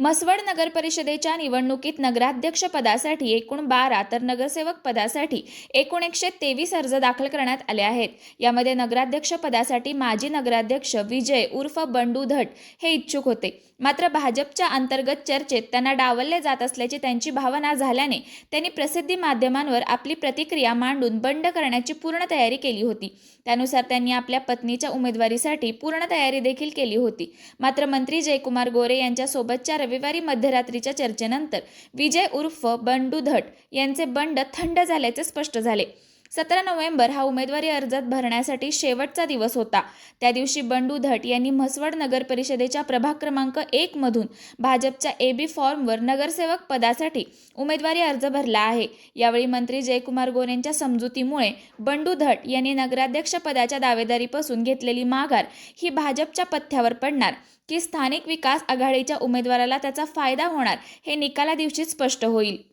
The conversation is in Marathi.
म्हसवड नगर परिषदेच्या निवडणुकीत नगराध्यक्ष पदासाठी एकूण बारा तर नगरसेवक पदासाठी एकूण एकशे तेवीस अर्ज दाखल करण्यात आले आहेत. यामध्ये नगराध्यक्ष पदासाठी माजी नगराध्यक्ष विजय उर्फ बंडू धट हे इच्छुक होते. मात्र भाजपच्या अंतर्गत चर्चेत त्यांना डावलले जात असल्याची त्यांची भावना झाल्याने त्यांनी प्रसिद्धी माध्यमांवर आपली प्रतिक्रिया मांडून बंड करण्याची पूर्ण तयारी केली होती. त्यानुसार त्यांनी आपल्या पत्नीच्या उमेदवारीसाठी पूर्ण तयारी देखील केली होती. मात्र मंत्री जयकुमार गोरे यांच्यासोबतच्या रविवारी मध्यरात्रीच्या चर्चेनंतर विजय उर्फ बंडू धट यांचे बंड थंड झाल्याचे स्पष्ट झाले. सतरा नोव्हेंबर हा उमेदवारी अर्ज भरण्यासाठी शेवटचा दिवस होता. त्या दिवशी बंडू धट यांनी म्हसवड नगर परिषदेच्या प्रभाग क्रमांक एक मधून भाजपच्या ए बी फॉर्मवर नगरसेवक पदासाठी उमेदवारी अर्ज भरला आहे. यावेळी मंत्री जयकुमार गोरेंच्या समजुतीमुळे बंडू धट यांनी नगराध्यक्ष पदाच्या दावेदारीपासून घेतलेली माघार ही भाजपच्या पथ्यावर पडणार की स्थानिक विकास आघाडीच्या उमेदवाराला त्याचा फायदा होणार हे निकाला दिवशी स्पष्ट होईल.